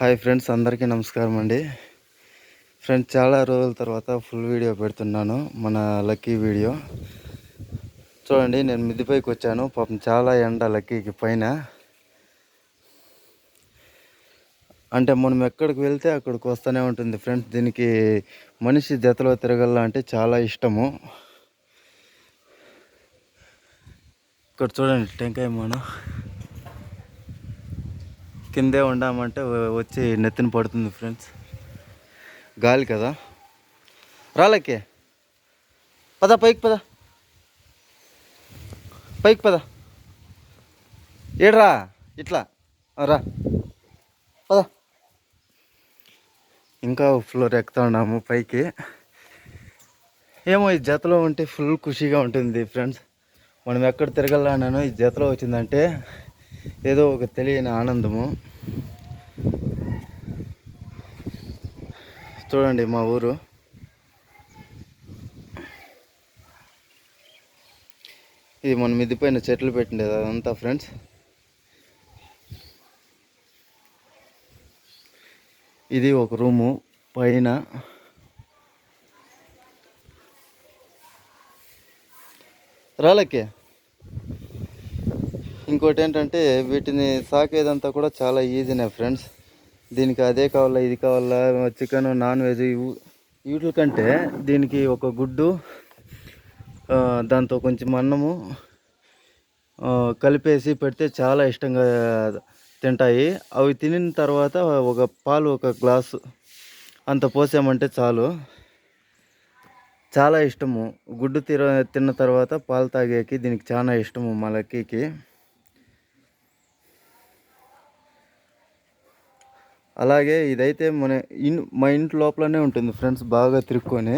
Hi friends అందరికీ నమస్కారం అండి. ఫ్రెండ్స్ చాలా రోజుల తర్వాత ఫుల్ వీడియో పెడుతున్నాను మన లక్కీ వీడియో. చూడండి నేను మిద్దిపైకి వచ్చాను పాపం చాలా ఎండ లక్కీకి పైన. అంటే మనం ఎక్కడికి వెళ్తే అక్కడికి వస్తూనే ఉంటుంది ఫ్రెండ్స్ దీనికి మనిషి జతలో తిరగల అంటే చాలా ఇష్టము. ఇక్కడ చూడండి టెంకాయ మనం. కిందే ఉండామంటే వచ్చి నెత్తిన పడుతుంది ఫ్రెండ్స్. గాలి కదా? రాలకే పద పైకి పద. పైకి పద. ఏడ్రా? ఇట్లా. రా. పద. ఇంకా ఫ్లోర్ ఎక్కుతా ఉన్నాము పైకి. ఏమో ఈ జతలో ఉంటే ఫుల్ ఖుషీగా ఉంటుంది ఫ్రెండ్స్. మనం ఎక్కడ తిరగలన్నానో ఈ జతలో వచ్చిందంటే ఏదో ఒక తెలియని ఆనందము. చూడండి మా ఊరు. ఇది మన మిద్ది చెట్లు పెట్టిండేది అదంతా ఫ్రెండ్స్. ఇది ఒక రూము పైన. రాలకే ఇంకోటి ఏంటంటే వీటిని సాకేదంతా కూడా చాలా ఈజీనే ఫ్రెండ్స్. దీనికి అదే కావాలా ఇది కావాలా చికెన్ నాన్ వెజ్ వీటి కంటే దీనికి ఒక గుడ్డు దాంతో కొంచెం అన్నము కలిపేసి పెడితే చాలా ఇష్టంగా తింటాయి. అవి తినిన తర్వాత ఒక పాలు ఒక గ్లాసు అంత పోసామంటే చాలు. చాలా ఇష్టము. గుడ్డు తిన తిన్న తర్వాత పాలు తాగేకి దీనికి చాలా ఇష్టము మా లక్కీకి. అలాగే ఇదైతే మన ఇన్ మా ఇంటి లోపలనే ఉంటుంది ఫ్రెండ్స్ బాగా తిరుక్కొని.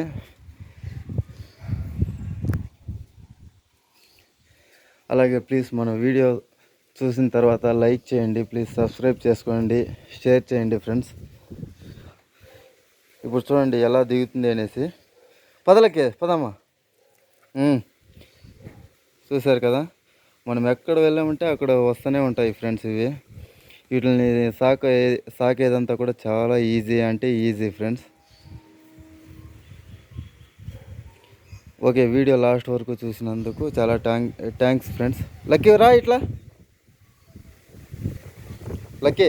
అలాగే ప్లీజ్ మన వీడియో చూసిన తర్వాత లైక్ చేయండి ప్లీజ్ సబ్స్క్రైబ్ చేసుకోండి షేర్ చేయండి ఫ్రెండ్స్. ఇప్పుడు చూడండి ఎలా దిగుతుంది అనేసి. పదలకే పదమ్మా. చూశారు కదా? మనం ఎక్కడ వెళ్ళామంటే అక్కడ వస్తూనే ఉంటాయి ఫ్రెండ్స్ ఇవి. వీటిని సాకే సాకేదంతా కూడా చాలా ఈజీ అంటే easy friends. Okay video last వరకు చూసినందుకు చాలా థ్యాంక్ థ్యాంక్స్ ఫ్రెండ్స్. లక్కీ రా ఇట్లా. లక్కీ.